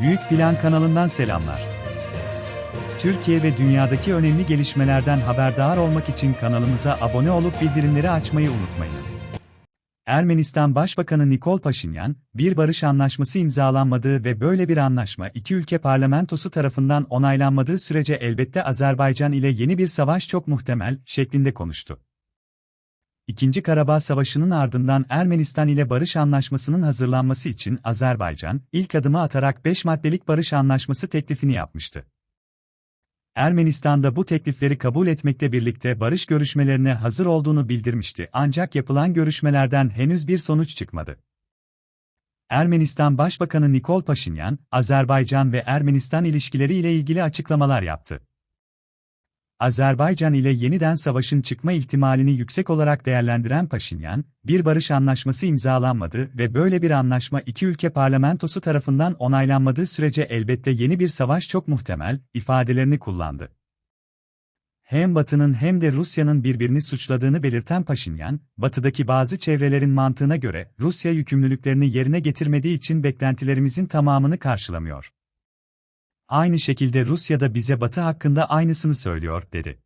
Büyük Plan kanalından selamlar. Türkiye ve dünyadaki önemli gelişmelerden haberdar olmak için kanalımıza abone olup bildirimleri açmayı unutmayınız. Ermenistan Başbakanı Nikol Paşinyan, bir barış anlaşması imzalanmadığı ve böyle bir anlaşma iki ülke parlamentosu tarafından onaylanmadığı sürece elbette Azerbaycan ile yeni bir savaş çok muhtemel şeklinde konuştu. İkinci Karabağ Savaşı'nın ardından Ermenistan ile barış anlaşmasının hazırlanması için Azerbaycan, ilk adımı atarak 5 maddelik barış anlaşması teklifini yapmıştı. Ermenistan da bu teklifleri kabul etmekle birlikte barış görüşmelerine hazır olduğunu bildirmişti ancak yapılan görüşmelerden henüz bir sonuç çıkmadı. Ermenistan Başbakanı Nikol Paşinyan, Azerbaycan ve Ermenistan ilişkileri ile ilgili açıklamalar yaptı. Azerbaycan ile yeniden savaşın çıkma ihtimalini yüksek olarak değerlendiren Paşinyan, bir barış anlaşması imzalanmadı ve böyle bir anlaşma iki ülke parlamentosu tarafından onaylanmadığı sürece elbette yeni bir savaş çok muhtemel, ifadelerini kullandı. Hem Batı'nın hem de Rusya'nın birbirini suçladığını belirten Paşinyan, Batı'daki bazı çevrelerin mantığına göre Rusya yükümlülüklerini yerine getirmediği için beklentilerimizin tamamını karşılamıyor. Aynı şekilde Rusya da bize Batı hakkında aynısını söylüyor, dedi.